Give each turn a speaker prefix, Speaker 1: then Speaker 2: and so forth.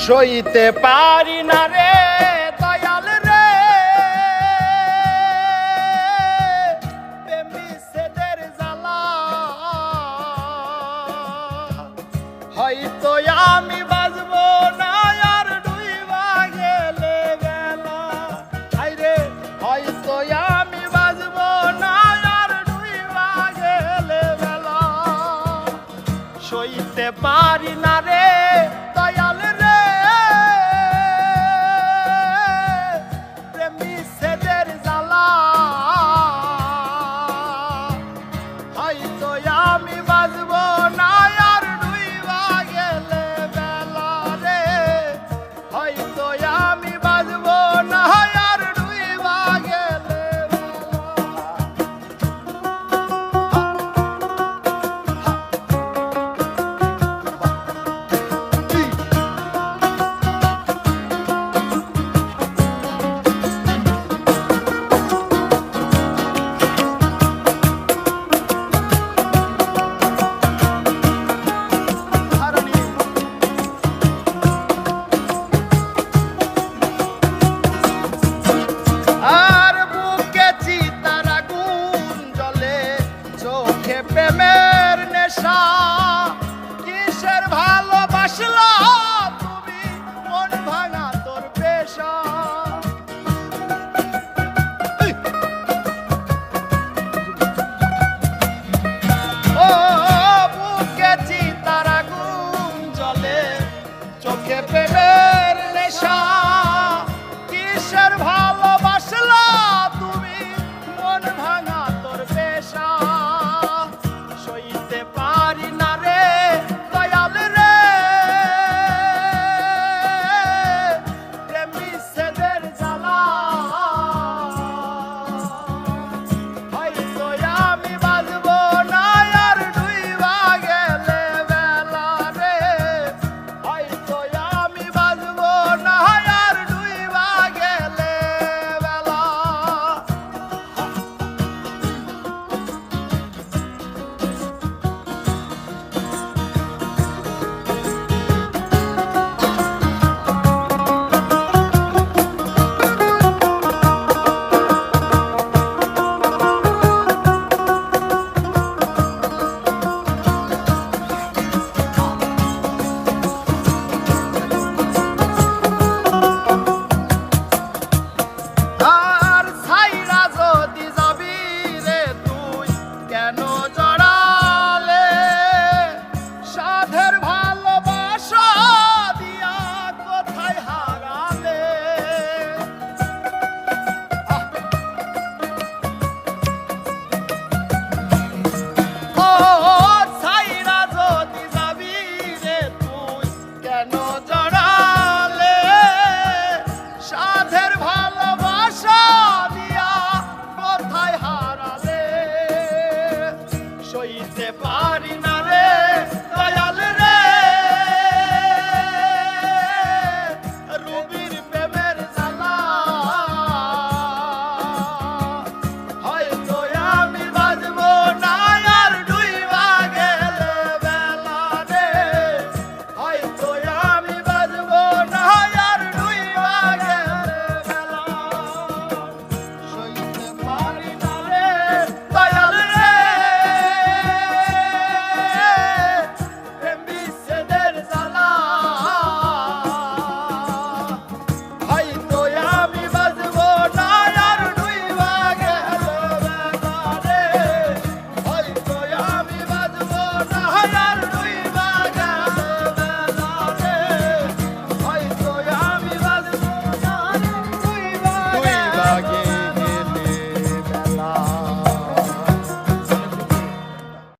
Speaker 1: সইতে পারি না রে, দয়াল রে। প্রেমিসদের জ্বালা। হয়তো আমি বাজব না, আর ডুইবা গেলে বেলা। রে, হয়তো আমি বাজব না, আর ডুইবা গেলে বেলা। সইতে পারি না রে প্রেমের নেশা। Lord in